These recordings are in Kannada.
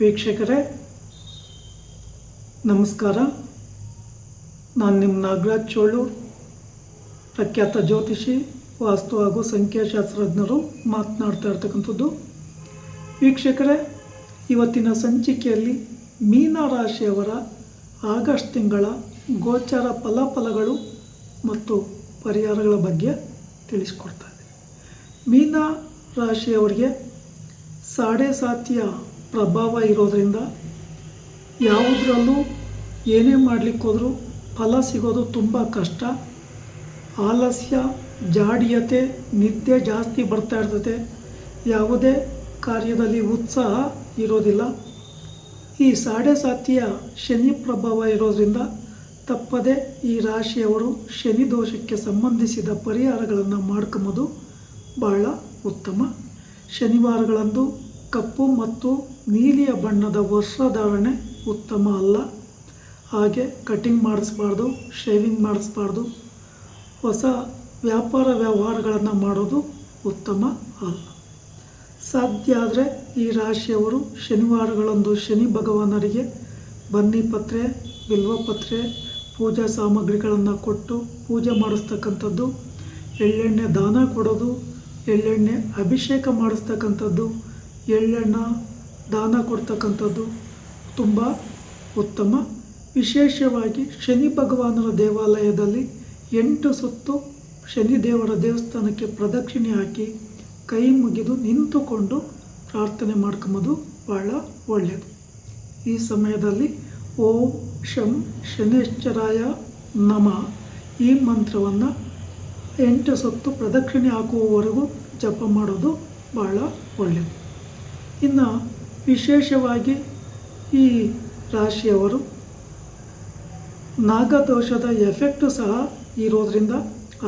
ವೀಕ್ಷಕರೇ, ನಮಸ್ಕಾರ. ನಾನು ನಿಮ್ಮ ನಾಗರಾಜ್ ಚೋಳು, ಪ್ರಖ್ಯಾತ ಜ್ಯೋತಿಷಿ, ವಾಸ್ತು ಹಾಗೂ ಸಂಖ್ಯಾಶಾಸ್ತ್ರಜ್ಞರು ಮಾತನಾಡ್ತಾ ಇರ್ತಕ್ಕಂಥದ್ದು. ವೀಕ್ಷಕರೇ, ಇವತ್ತಿನ ಸಂಚಿಕೆಯಲ್ಲಿ ಮೀನ ರಾಶಿಯವರ ಆಗಸ್ಟ್ ತಿಂಗಳ ಗೋಚರ ಫಲಾಫಲಗಳು ಮತ್ತು ಪರಿಹಾರಗಳ ಬಗ್ಗೆ ತಿಳಿಸ್ಕೊಡ್ತಾ ಇದ್ದೀನಿ. ಮೀನ ರಾಶಿಯವರಿಗೆ ಸಾಡೆ ಸಾತಿಯ ಪ್ರಭಾವ ಇರೋದರಿಂದ ಯಾವುದರಲ್ಲೂ ಏನೇ ಮಾಡಲಿಕ್ಕೆ ಹೋದರೂ ಫಲ ಸಿಗೋದು ತುಂಬ ಕಷ್ಟ. ಆಲಸ್ಯ, ಜಾಡಿಯತೆ, ನಿದ್ದೆ ಜಾಸ್ತಿ ಬರ್ತಾ ಇರ್ತದೆ. ಯಾವುದೇ ಕಾರ್ಯದಲ್ಲಿ ಉತ್ಸಾಹ ಇರೋದಿಲ್ಲ. ಈ ಸಾಡೆ ಸಾತಿಯ ಶನಿ ಪ್ರಭಾವ ಇರೋದರಿಂದ ತಪ್ಪದೆ ಈ ರಾಶಿಯವರು ಶನಿ ದೋಷಕ್ಕೆ ಸಂಬಂಧಿಸಿದ ಪರಿಹಾರಗಳನ್ನು ಮಾಡ್ಕೊಂಬೋದು ಬಹಳ ಉತ್ತಮ. ಶನಿವಾರಗಳಂದು ಕಪ್ಪು ಮತ್ತು ನೀಲಿಯ ಬಣ್ಣದ ವಸ್ತ್ರಧಾರಣೆ ಉತ್ತಮ ಅಲ್ಲ. ಹಾಗೆ ಕಟಿಂಗ್ ಮಾಡಿಸ್ಬಾರ್ದು ಶೇವಿಂಗ್ ಮಾಡಿಸ್ಬಾರ್ದು. ಹೊಸ ವ್ಯಾಪಾರ ವ್ಯವಹಾರಗಳನ್ನು ಮಾಡೋದು ಉತ್ತಮ ಅಲ್ಲ. ಸಾಧ್ಯ ಆದರೆ ಈ ರಾಶಿಯವರು ಶನಿವಾರಗಳಂದು ಶನಿ ಭಗವಾನರಿಗೆ ಬನ್ನಿ ಪತ್ರೆ ಬಿಲ್ವಪತ್ರೆ ಪೂಜಾ ಸಾಮಗ್ರಿಗಳನ್ನು ಕೊಟ್ಟು ಪೂಜೆ ಮಾಡಿಸ್ತಕ್ಕಂಥದ್ದು, ಎಳ್ಳೆಣ್ಣೆ ದಾನ ಕೊಡೋದು, ಎಳ್ಳೆಣ್ಣೆ ಅಭಿಷೇಕ ಮಾಡಿಸ್ತಕ್ಕಂಥದ್ದು ಎಳ್ಳೆಣ್ಣ ದಾನ ಕೊಡ್ತಕ್ಕಂಥದ್ದು ತುಂಬ ಉತ್ತಮ. ವಿಶೇಷವಾಗಿ ಶನಿ ಭಗವಾನರ ದೇವಾಲಯದಲ್ಲಿ ಎಂಟು ಸುತ್ತು ಶನಿದೇವರ ದೇವಸ್ಥಾನಕ್ಕೆ ಪ್ರದಕ್ಷಿಣೆ ಹಾಕಿ ಕೈ ಮುಗಿದು ನಿಂತುಕೊಂಡು ಪ್ರಾರ್ಥನೆ ಮಾಡ್ಕೊಂಬೋದು ಭಾಳ ಒಳ್ಳೆಯದು ಈ ಸಮಯದಲ್ಲಿ ಓಂ ಶಂ ಶನೇಶ್ವರಾಯ ನಮ. ಈ ಮಂತ್ರವನ್ನು ಎಂಟು ಸುತ್ತು ಪ್ರದಕ್ಷಿಣೆ ಹಾಕುವವರೆಗೂ ಜಪ ಮಾಡೋದು ಭಾಳ ಒಳ್ಳೆಯದು ಇನ್ನು ವಿಶೇಷವಾಗಿ ಈ ರಾಶಿಯವರು ನಾಗದೋಷದ ಎಫೆಕ್ಟು ಸಹ ಇರೋದರಿಂದ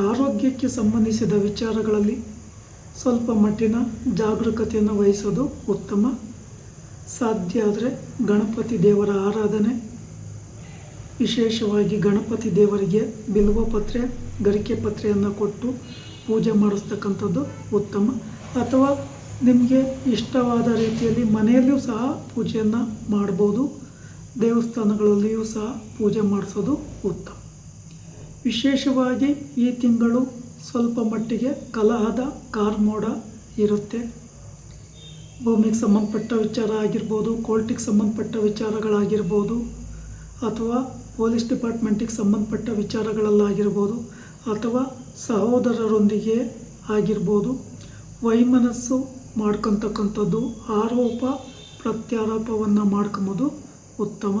ಆರೋಗ್ಯಕ್ಕೆ ಸಂಬಂಧಿಸಿದ ವಿಚಾರಗಳಲ್ಲಿ ಸ್ವಲ್ಪ ಮಟ್ಟಿನ ಜಾಗರೂಕತೆಯನ್ನು ವಹಿಸೋದು ಉತ್ತಮ. ಸಾಧ್ಯ ಆದರೆ ಗಣಪತಿ ದೇವರ ಆರಾಧನೆ, ವಿಶೇಷವಾಗಿ ಗಣಪತಿ ದೇವರಿಗೆ ಬಿಲ್ವ ಪತ್ರೆ, ಗರಿಕೆ ಪತ್ರೆಯನ್ನು ಕೊಟ್ಟು ಪೂಜೆ ಮಾಡಿಸ್ತಕ್ಕಂಥದ್ದು ಉತ್ತಮ. ಅಥವಾ ನಿಮಗೆ ಇಷ್ಟವಾದ ರೀತಿಯಲ್ಲಿ ಮನೆಯಲ್ಲಿಯೂ ಸಹ ಪೂಜೆಯನ್ನು ಮಾಡ್ಬೋದು, ದೇವಸ್ಥಾನಗಳಲ್ಲಿಯೂ ಸಹ ಪೂಜೆ ಮಾಡಿಸೋದು ಉತ್ತಮ. ವಿಶೇಷವಾಗಿ ಈ ತಿಂಗಳು ಸ್ವಲ್ಪ ಮಟ್ಟಿಗೆ ಕಲಹದ ಕಾರ್ಮೋಡ ಇರುತ್ತೆ. ಭೂಮಿಗೆ ಸಂಬಂಧಪಟ್ಟ ವಿಚಾರ ಆಗಿರ್ಬೋದು, ಕೋರ್ಟಿಗೆ ಸಂಬಂಧಪಟ್ಟ ವಿಚಾರಗಳಾಗಿರ್ಬೋದು, ಅಥವಾ ಪೊಲೀಸ್ ಡಿಪಾರ್ಟ್ಮೆಂಟಿಗೆ ಸಂಬಂಧಪಟ್ಟ ವಿಚಾರಗಳಲ್ಲಾಗಿರ್ಬೋದು, ಅಥವಾ ಸಹೋದರರೊಂದಿಗೆ ಆಗಿರ್ಬೋದು, ವೈಮನಸ್ಸು ಮಾಡ್ಕೊತಕ್ಕಂಥದ್ದು ಆರೋಪ ಪ್ರತ್ಯಾರೋಪವನ್ನು ಮಾಡ್ಕೊಂಬೋದು ಉತ್ತಮ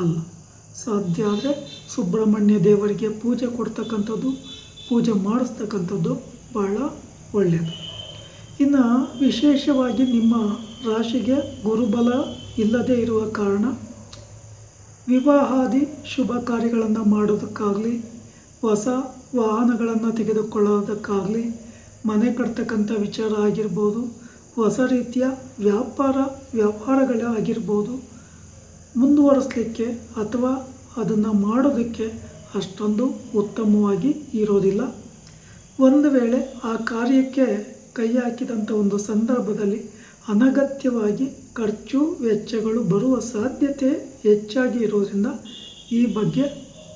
ಅಲ್ಲ. ಸಾಧ್ಯ ಆದರೆ ಸುಬ್ರಹ್ಮಣ್ಯ ದೇವರಿಗೆ ಪೂಜೆ ಕೊಡ್ತಕ್ಕಂಥದ್ದು, ಪೂಜೆ ಮಾಡಿಸ್ತಕ್ಕಂಥದ್ದು ಭಾಳ ಒಳ್ಳೆಯದು ಇನ್ನು ವಿಶೇಷವಾಗಿ ನಿಮ್ಮ ರಾಶಿಗೆ ಗುರುಬಲ ಇಲ್ಲದೇ ಇರುವ ಕಾರಣ ವಿವಾಹಾದಿ ಶುಭ ಕಾರ್ಯಗಳನ್ನು ಮಾಡೋದಕ್ಕಾಗಲಿ, ಹೊಸ ವಾಹನಗಳನ್ನು ತೆಗೆದುಕೊಳ್ಳೋದಕ್ಕಾಗಲಿ, ಮನೆ ಕಟ್ತಕ್ಕಂಥ ವಿಚಾರ ಆಗಿರ್ಬೋದು ಹೊಸ ರೀತಿಯ ವ್ಯಾಪಾರ ವ್ಯವಹಾರಗಳೇ ಆಗಿರ್ಬೋದು. ಮುಂದುವರಿಸಲಿಕ್ಕೆ ಅಥವಾ ಅದನ್ನು ಮಾಡೋದಕ್ಕೆ ಅಷ್ಟೊಂದು ಉತ್ತಮವಾಗಿ ಇರೋದಿಲ್ಲ. ಒಂದು ವೇಳೆ ಆ ಕಾರ್ಯಕ್ಕೆ ಕೈ ಹಾಕಿದಂಥ ಒಂದು ಸಂದರ್ಭದಲ್ಲಿ ಅನಗತ್ಯವಾಗಿ ಖರ್ಚು, ವೆಚ್ಚಗಳು ಬರುವ ಸಾಧ್ಯತೆ ಹೆಚ್ಚಾಗಿ ಇರೋದರಿಂದ ಈ ಬಗ್ಗೆ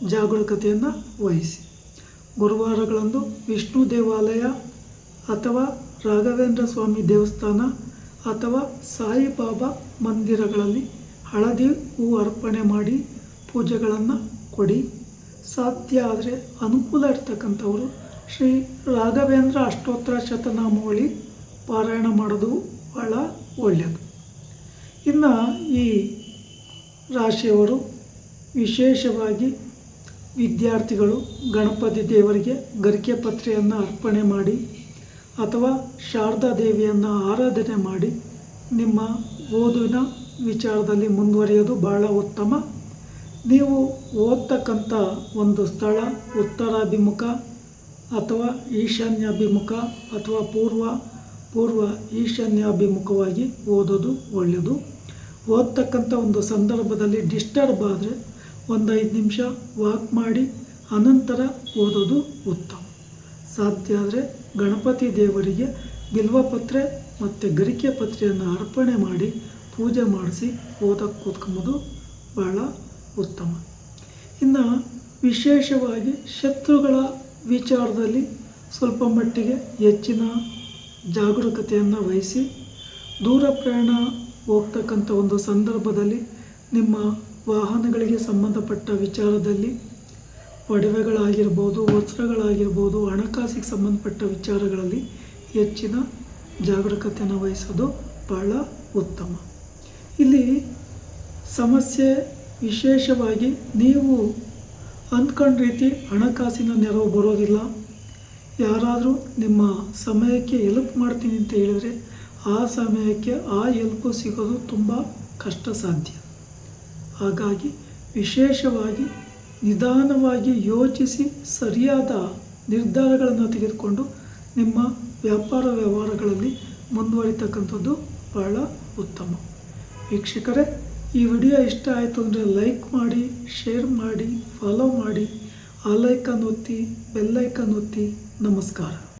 ಜಾಗರೂಕತೆಯನ್ನು ವಹಿಸಿ. ಗುರುವಾರಗಳಂದು ವಿಷ್ಣು ದೇವಾಲಯ ಅಥವಾ ರಾಘವೇಂದ್ರ ಸ್ವಾಮಿ ದೇವಸ್ಥಾನ ಅಥವಾ ಸಾಯಿಬಾಬಾ ಮಂದಿರಗಳಲ್ಲಿ ಹಳದಿ ಹೂ ಅರ್ಪಣೆ ಮಾಡಿ ಪೂಜೆಗಳನ್ನು ಕೊಡಿ. ಸಾಧ್ಯ ಆದರೆ ಅನುಕೂಲ ಇರ್ತಕ್ಕಂಥವರು ಶ್ರೀ ರಾಘವೇಂದ್ರ ಅಷ್ಟೋತ್ತರ ಶತನಾಮಾವಳಿ ಪಾರಾಯಣ ಮಾಡೋದು ಭಾಳ ಒಳ್ಳೆಯದು ಇನ್ನು ಈ ರಾಶಿಯವರು ವಿಶೇಷವಾಗಿ ವಿದ್ಯಾರ್ಥಿಗಳು ಗಣಪತಿ ದೇವರಿಗೆ ಗರಿಕೆ ಪತ್ರೆಯನ್ನು ಅರ್ಪಣೆ ಮಾಡಿ ಅಥವಾ ಶಾರದಾ ದೇವಿಯನ್ನು ಆರಾಧನೆ ಮಾಡಿ ನಿಮ್ಮ ಓದಿನ ವಿಚಾರದಲ್ಲಿ ಮುಂದುವರಿಯೋದು ಭಾಳ ಉತ್ತಮ. ನೀವು ಓದ್ತಕ್ಕಂಥ ಒಂದು ಸ್ಥಳ, ಉತ್ತರಾಭಿಮುಖ ಅಥವಾ ಈಶಾನ್ಯಾಭಿಮುಖ ಅಥವಾ ಪೂರ್ವ ಪೂರ್ವ ಈಶಾನ್ಯಾಭಿಮುಖವಾಗಿ ಓದೋದು ಒಳ್ಳೆಯದು. ಓದ್ತಕ್ಕಂಥ ಒಂದು ಸಂದರ್ಭದಲ್ಲಿ ಡಿಸ್ಟರ್ಬ್ ಆದರೆ ಒಂದು ಐದು ನಿಮಿಷ ವಾಕ್ ಮಾಡಿ, ಅನಂತರ ಓದೋದು ಉತ್ತಮ. ಸಾಧ್ಯ ಆದರೆ ಗಣಪತಿ ದೇವರಿಗೆ ಬಿಲ್ವಪತ್ರೆ ಮತ್ತು ಗರಿಕೆ ಪತ್ರೆಯನ್ನು ಅರ್ಪಣೆ ಮಾಡಿ ಪೂಜೆ ಮಾಡಿಸಿ ಓದಕ್ಕೆ ಕೂತ್ಕೊಂಬೋದು ಬಹಳ ಉತ್ತಮ. ಇನ್ನು ವಿಶೇಷವಾಗಿ ಶತ್ರುಗಳ ವಿಚಾರದಲ್ಲಿ ಸ್ವಲ್ಪ ಮಟ್ಟಿಗೆ ಹೆಚ್ಚಿನ ಜಾಗರೂಕತೆಯನ್ನು ವಹಿಸಿ ದೂರ ಪ್ರಯಾಣ ಹೋಗ್ತಕ್ಕಂಥ ಒಂದು ಸಂದರ್ಭದಲ್ಲಿ ನಿಮ್ಮ ವಾಹನಗಳಿಗೆ ಸಂಬಂಧಪಟ್ಟ ವಿಚಾರದಲ್ಲಿ ಒಡವೆಗಳಾಗಿರ್ಬೋದು, ವಸ್ತ್ರಗಳಾಗಿರ್ಬೋದು, ಹಣಕಾಸಿಗೆ ಸಂಬಂಧಪಟ್ಟ ವಿಚಾರಗಳಲ್ಲಿ ಹೆಚ್ಚಿನ ಜಾಗರೂಕತೆಯನ್ನು ವಹಿಸೋದು ಬಹಳ ಉತ್ತಮ. ಇಲ್ಲಿ ಸಮಸ್ಯೆ ವಿಶೇಷವಾಗಿ ನೀವು ಅಂದ್ಕೊಂಡ ರೀತಿ ಹಣಕಾಸಿನ ನೆರವು ಬರೋದಿಲ್ಲ. ಯಾರಾದರೂ ನಿಮ್ಮ ಸಮಯಕ್ಕೆ ಎಲ್ಪ್ ಮಾಡ್ತೀನಿ ಅಂತ ಹೇಳಿದರೆ ಆ ಸಮಯಕ್ಕೆ ಆ ಎಲ್ಪು ಸಿಗೋದು ತುಂಬ ಕಷ್ಟ ಸಾಧ್ಯ ಹಾಗಾಗಿ ವಿಶೇಷವಾಗಿ ನಿಧಾನವಾಗಿ ಯೋಚಿಸಿ ಸರಿಯಾದ ನಿರ್ಧಾರಗಳನ್ನು ತೆಗೆದುಕೊಂಡು ನಿಮ್ಮ ವ್ಯಾಪಾರ ವ್ಯವಹಾರಗಳಲ್ಲಿ ಮುಂದುವರಿತಕ್ಕಂಥದ್ದು ಬಹಳ ಉತ್ತಮ. ವೀಕ್ಷಕರೇ, ಈ ವಿಡಿಯೋ ಇಷ್ಟ ಆಯಿತು ಅಂದರೆ ಲೈಕ್ ಮಾಡಿ, ಶೇರ್ ಮಾಡಿ, ಫಾಲೋ ಮಾಡಿ. ಆ ಲೈಕನ್ನು ಒತ್ತಿ ಬೆಲ್ಲೈಕನ್ ಒತ್ತಿ. ನಮಸ್ಕಾರ.